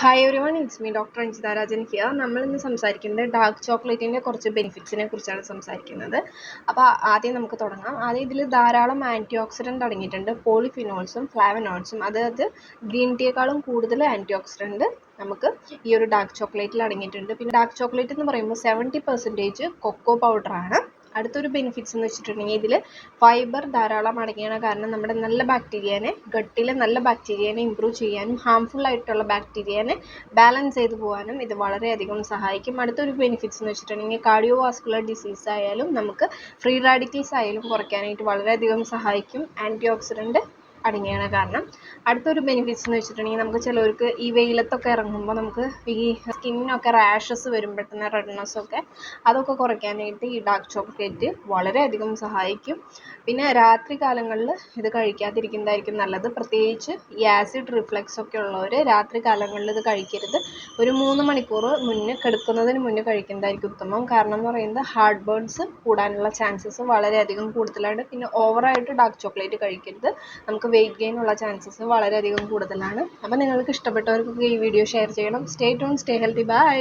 Hi ഒരു one it's me doctor Anjitha Rajan here നമ്മൾ സംസാരിക്കുന്നത് ഡാർക്ക് ചോക്ലേറ്റിന്റെ കുറച്ച് ബെനിഫിറ്റ്സിനെ കുറിച്ചാണ് സംസാരിക്കുന്നത്. അപ്പോൾ ആദ്യം നമുക്ക് തുടങ്ങാം. ആദ്യം ഇതിൽ ധാരാളം ആന്റി ഓക്സിഡന്റ് അടങ്ങിയിട്ടുണ്ട് പോളിഫിനോൾസും ഫ്ലാവനോൾസും അതായത് ഗ്രീൻ ടീയേക്കാളും കൂടുതൽ ആന്റി ഓക്സിഡന്റ് നമുക്ക് ഈ ഒരു ഡാർക്ക് ചോക്ലേറ്റിൽ അടങ്ങിയിട്ടുണ്ട്. പിന്നെ ഡാർക്ക് ചോക്ലേറ്റ് എന്ന് പറയുമ്പോൾ സെവന്റി പെർസെന്റേജ് കൊക്കോ പൗഡറാണ് അടുത്തൊരു ബെനിഫിറ്റ്സ് എന്ന് വെച്ചിട്ടുണ്ടെങ്കിൽ ഇതിൽ ഫൈബർ ധാരാളം അടങ്ങിയാണ്. കാരണം നമ്മുടെ നല്ല ബാക്ടീരിയനെ ഗട്ടിലെ നല്ല ബാക്ടീരിയനെ ഇമ്പ്രൂവ് ചെയ്യാനും ഹാംഫുൾ ആയിട്ടുള്ള ബാക്ടീരിയനെ ബാലൻസ് ചെയ്ത് പോകാനും ഇത് വളരെയധികം സഹായിക്കും. അടുത്തൊരു ബെനിഫിറ്റ്സ് എന്ന് വെച്ചിട്ടുണ്ടെങ്കിൽ കാർഡിയോ വാസ്കുലർ ഡിസീസ് ആയാലും നമുക്ക് ഫ്രീ റാഡിക്കൽസ് ആയാലും കുറയ്ക്കാനായിട്ട് വളരെയധികം സഹായിക്കും. ആന്റി ഓക്സിഡന്റ് അടങ്ങിയാണ് കാരണം. അടുത്തൊരു ബെനിഫിറ്റ്സ് എന്ന് വെച്ചിട്ടുണ്ടെങ്കിൽ നമുക്ക് ചിലവർക്ക് ഈ വെയിലത്തൊക്കെ ഇറങ്ങുമ്പോൾ നമുക്ക് ഈ സ്കിന്നിനൊക്കെ റാഷസ് വരും വരുമ്പോഴത്തേന് റെഡ്നെസ് ഒക്കെ അതൊക്കെ കുറയ്ക്കാനായിട്ട് ഈ ഡാർക്ക് ചോക്ലേറ്റ് വളരെയധികം സഹായിക്കും. പിന്നെ രാത്രി കാലങ്ങളിൽ ഇത് കഴിക്കാതിരിക്കുന്നതായിരിക്കും നല്ലത്. പ്രത്യേകിച്ച് ഈ ആസിഡ് റിഫ്ലക്സ് ഒക്കെ ഉള്ളവർ രാത്രി കാലങ്ങളിൽ ഇത് കഴിക്കരുത്. ഒരു മൂന്ന് മണിക്കൂർ മുന്നേ കിടക്കുന്നതിന് മുന്നേ കഴിക്കുന്നതായിരിക്കും ഉത്തമം. കാരണം എന്ന് പറയുന്നത് ഹാർട്ട് ബേൺസ് കൂടാനുള്ള ചാൻസസ് വളരെയധികം കൂടുതലാണ്. പിന്നെ ഓവറായിട്ട് ഡാർക്ക് ചോക്ലേറ്റ് കഴിക്കരുത്. നമുക്ക് വെയിറ്റ് ഗെയിൻ ഉള്ള ചാൻസസ് വളരെയധികം കൂടുതലാണ്. അപ്പോൾ നിങ്ങൾക്ക് ഇഷ്ടപ്പെട്ടവർക്കൊക്കെ ഈ വീഡിയോ ഷെയർ ചെയ്യണം. Stay tuned stay healthy bye